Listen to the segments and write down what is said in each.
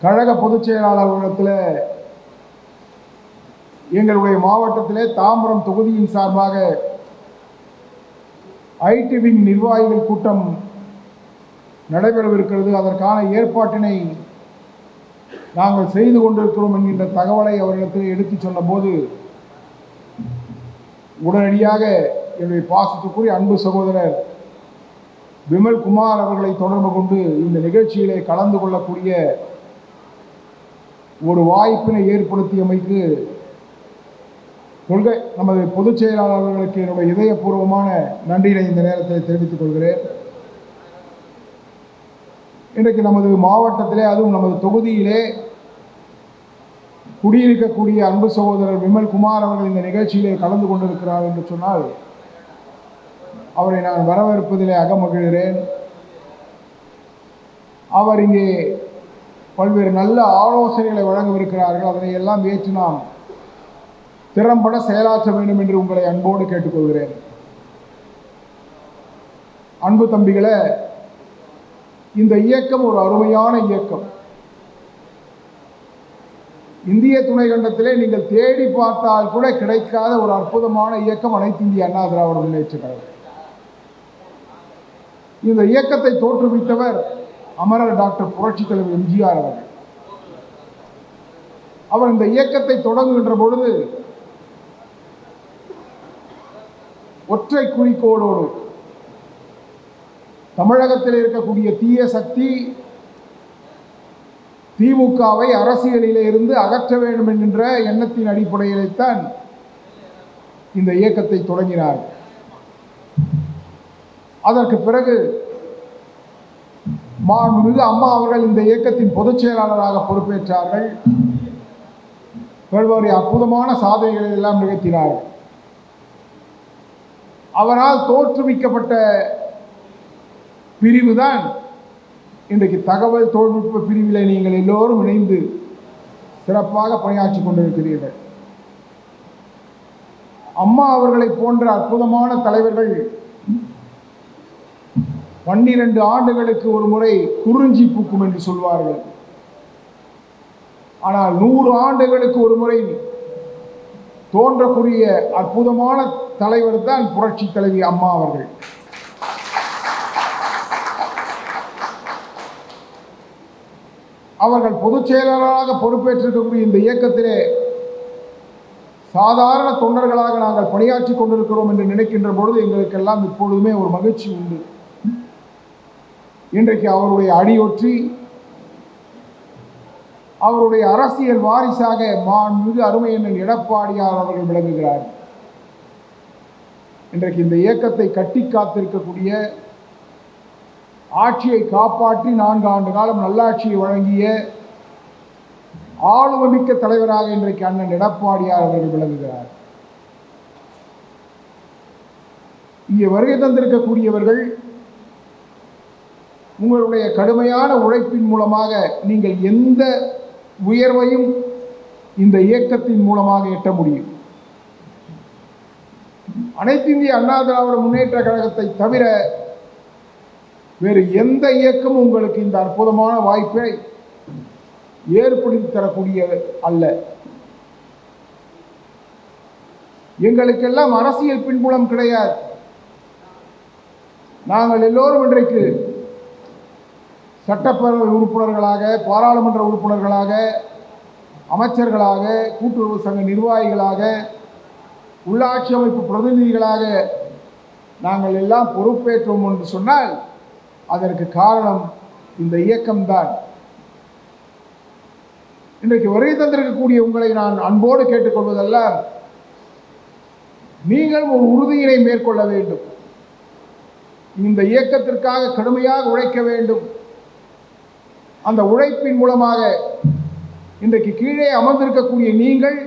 கழக பொதுச் செயலாளர்களிடத்தில் எங்களுடைய மாவட்டத்திலே தாம்பரம் தொகுதியின் சார்பாக ஐடிவின் நிர்வாகிகள் கூட்டம் நடைபெறவிருக்கிறது. அதற்கான ஏற்பாட்டினை நாங்கள் செய்து கொண்டிருக்கிறோம் என்கின்ற தகவலை அவரிடத்தில் எடுத்துச் சொன்னபோது உடனடியாக என்னுடைய பாசத்துக்குரிய அன்பு சகோதரர் விமல் குமார் அவர்களை தொடர்பு கொண்டு இந்த நிகழ்ச்சியிலே கலந்து கொள்ளக்கூடிய ஒரு வாய்ப்பினை ஏற்படுத்தியமைக்கு கொள்கை நமது பொதுச் செயலாளர்களுக்கு என்னுடைய இதயபூர்வமான நன்றியினை இந்த நேரத்தில் தெரிவித்துக் கொள்கிறேன். இன்றைக்கு நமது மாவட்டத்திலே அதுவும் நமது தொகுதியிலே குடியிருக்கக்கூடிய அன்பு சகோதரர் விமல் குமார் அவர்கள் இந்த நிகழ்ச்சியிலே கலந்து கொண்டிருக்கிறார் என்று சொன்னால் அவரை நான் வரவேற்பதிலே அகமகிழ்கிறேன். அவர் இங்கே பல்வேறு நல்ல ஆலோசனைகளை வழங்கவிருக்கிறார்கள். அதனை எல்லாம் ஏற்று நாம் திறம்பட செயலாற்ற வேண்டும் என்று உங்களை அன்போடு கேட்டுக்கொள்கிறேன். அன்பு தம்பிகளே இந்த இயக்கம் ஒரு அருமையான இயக்கம். இந்திய துணைக்கண்டத்திலே நீங்கள் தேடி பார்த்தால் கூட கிடைக்காத ஒரு அற்புதமான இயக்கம் அனைத்து இந்திய அண்ணா திராவிட முன்னேற்ற கழகம். இந்த இயக்கத்தை தோற்றுவித்தவர் அமரர் டாக்டர் புரட்சி தலைவர் எம்ஜிஆர் அவர்கள். அவர் இந்த இயக்கத்தை தொடங்குகின்ற பொழுது ஒற்றை குறிக்கோளோடு தமிழகத்தில் இருக்கக்கூடிய தீய சக்தி திமுகவை அரசியலிலே இருந்து அகற்ற வேண்டும் என்கின்ற எண்ணத்தின் அடிப்படையில்தான் இந்த இயக்கத்தை தொடங்கினார். அதற்கு பிறகு மாண்புமிகு அம்மா அவர்கள் இந்த இயக்கத்தின் பொதுச் செயலாளராக பொறுப்பேற்றார்கள். பல்வேறு அற்புதமான சாதனைகளை எல்லாம் நிகழ்த்தினார்கள் அவரால் தோற்றுவிக்கப்பட்ட பிரிவுதான் இன்றைக்கு தகவல் தொழில்நுட்ப பிரிவில் நீங்கள் எல்லோரும் இணைந்து சிறப்பாக பணியாற்றி கொண்டிருக்கிறீர்கள். அம்மா அவர்களை போன்ற அற்புதமான தலைவர்கள் பன்னிரண்டு ஆண்டுகளுக்கு ஒரு முறை குறிஞ்சி பூக்கும் என்று சொல்வார்கள். ஆனால் நூறு ஆண்டுகளுக்கு ஒரு முறை தோன்றக்கூடிய அற்புதமான தலைவர் தான் புரட்சி தலைவி அம்மா அவர்கள். அவர்கள் பொதுச் செயலாளராக பொறுப்பேற்றிருக்கக்கூடிய இந்த இயக்கத்திலே சாதாரண தொண்டர்களாக நாங்கள் பணியாற்றி கொண்டிருக்கிறோம் என்று நினைக்கின்ற பொழுது எங்களுக்கெல்லாம் இப்பொழுதுமே ஒரு மகிழ்ச்சி உண்டு. இன்றைக்கு அவருடைய அடியொற்றி அவருடைய அரசியல் வாரிசாக மாண்புமிகு அருமையண்ணன் எடப்பாடியார் அவர்கள் விளங்குகிறார். இன்றைக்கு இந்த இயக்கத்தை கட்டி காத்திருக்கக்கூடிய ஆட்சியை காப்பாற்றி நான்கு ஆண்டு காலம் நல்லாட்சியை வழங்கிய ஆளுமிக்க தலைவராக இன்றைக்கு அண்ணன் எடப்பாடியார் அவர்கள் விளங்குகிறார். இங்கே வருகை தந்திருக்கக்கூடியவர்கள் உங்களுடைய கடுமையான உழைப்பின் மூலமாக நீங்கள் எந்த உயர்வையும் இந்த இயக்கத்தின் மூலமாக எட்ட முடியும். அனைத்து இந்திய அண்ணா திராவிட முன்னேற்ற கழகத்தை தவிர வேறு எந்த இயக்கமும் உங்களுக்கு இந்த அற்புதமான வாய்ப்பை ஏற்படுத்தி தரக்கூடிய அல்ல. எங்களுக்கெல்லாம் அரசியல் பின்புலம் கிடையாது. நாங்கள் எல்லோரும் இன்றைக்கு சட்டப்பேரவை உறுப்பினர்களாக பாராளுமன்ற உறுப்பினர்களாக அமைச்சர்களாக கூட்டுறவு சங்க நிர்வாகிகளாக உள்ளாட்சி அமைப்பு பிரதிநிதிகளாக நாங்கள் எல்லாம் பொறுப்பேற்றோம் என்று சொன்னால் அதற்கு காரணம் இந்த இயக்கம்தான். இன்றைக்கு வருகை தந்திருக்கக்கூடிய உங்களை நான் அன்போடு கேட்டுக்கொள்வதெல்லாம் நீங்கள் ஒரு உறுதியினை மேற்கொள்ள வேண்டும். இந்த இயக்கத்திற்காக கடுமையாக உழைக்க வேண்டும். அந்த உழைப்பின் மூலமாக இன்றைக்கு கீழே அமர்ந்திருக்கக்கூடிய நீங்கள்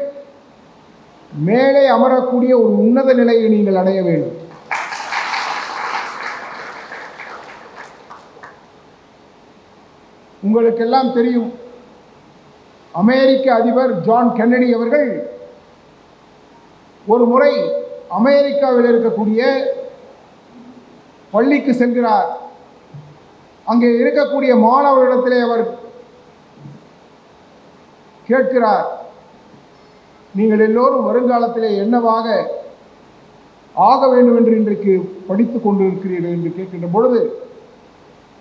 மேலே அமரக்கூடிய ஒரு உன்னத நிலையை நீங்கள் அடைய வேண்டும். உங்களுக்கெல்லாம் தெரியும் அமெரிக்க அதிபர் ஜான் கென்னடி அவர்கள் ஒரு முறை அமெரிக்காவில் இருக்கக்கூடிய பள்ளிக்கு செல்கிறார். அங்கே இருக்கக்கூடிய மாணவரிடத்திலே அவர் கேட்கிறார் நீங்கள் எல்லோரும் வருங்காலத்திலே என்னவாக ஆக வேண்டும் என்று இன்றைக்கு படித்துக் கொண்டிருக்கிறீர்கள்? என்று கேட்கின்ற பொழுது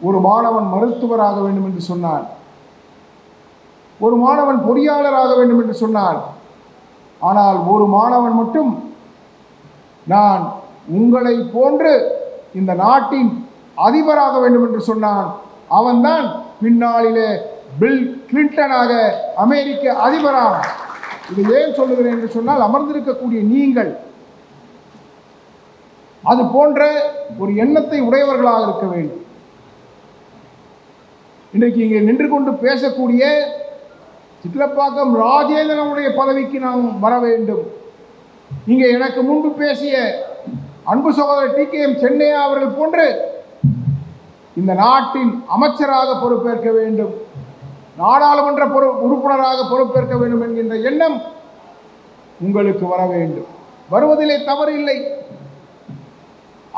ஒரு மாணவன் மருத்துவராக வேண்டும் என்று சொன்னான். ஒரு மாணவன் பொறியாளராக வேண்டும் என்று சொன்னான். ஆனால் ஒரு மாணவன் மட்டும் நான் உங்களை போன்று இந்த நாட்டின் அதிபராக வேண்டும் என்று சொன்னான். அவன்தான் பின்னாளிலே பில் கிளின்டனாக அமெரிக்க அதிபரானான் இது ஏன் சொல்லுகிறேன் என்று சொன்னால் அமர்ந்திருக்கக்கூடிய நீங்கள். அது போன்ற ஒரு எண்ணத்தை உடையவர்களாக இருக்க வேண்டும். இன்றைக்கு இங்கே நின்று கொண்டு பேசக்கூடிய சிட்லப்பாக்கம் ராஜேந்திரனுடைய பதவிக்கு நாம் வர வேண்டும். இங்கே எனக்கு முன்பு பேசிய அன்பு சகோதரர் டி கே எம் சென்னையா அவர்கள் போன்று இந்த நாட்டின் அமைச்சராக பொறுப்பேற்க வேண்டும். நாடாளுமன்ற பொறு உறுப்பினராக பொறுப்பேற்க வேண்டும் என்கின்ற எண்ணம் உங்களுக்கு வர வேண்டும். வருவதிலே தவறு இல்லை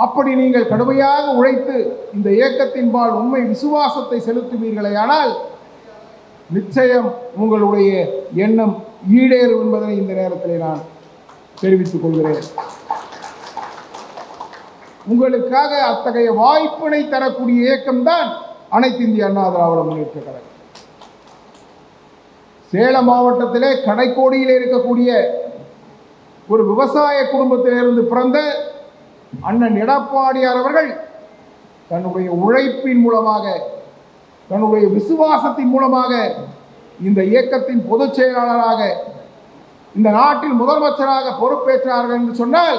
அப்படி நீங்கள் கடுமையாக உழைத்து இந்த இயக்கத்தின்பால் உண்மை விசுவாசத்தை செலுத்துவீர்களே ஆனால் நிச்சயம் உங்களுடைய எண்ணம் ஈடேறும் என்பதனை இந்த நேரத்தில் நான் தெரிவித்துக் கொள்கிறேன். உங்களுக்காக அத்தகைய வாய்ப்பினை தரக்கூடிய இயக்கம்தான் அனைத்து இந்திய அண்ணா திராவிட முன்னேற்ற கழகம். சேலம் மாவட்டத்திலே கடைக்கோடியில் இருக்கக்கூடிய ஒரு விவசாய குடும்பத்திலிருந்து பிறந்த அண்ணன் எடப்பாடியார் அவர்கள் தன்னுடைய உழைப்பின் மூலமாக தன்னுடைய விசுவாசத்தின் மூலமாக இந்த இயக்கத்தின் பொதுச் செயலாளராக இந்த நாட்டில் முதலமைச்சராக பொறுப்பேற்றார்கள் என்று சொன்னால்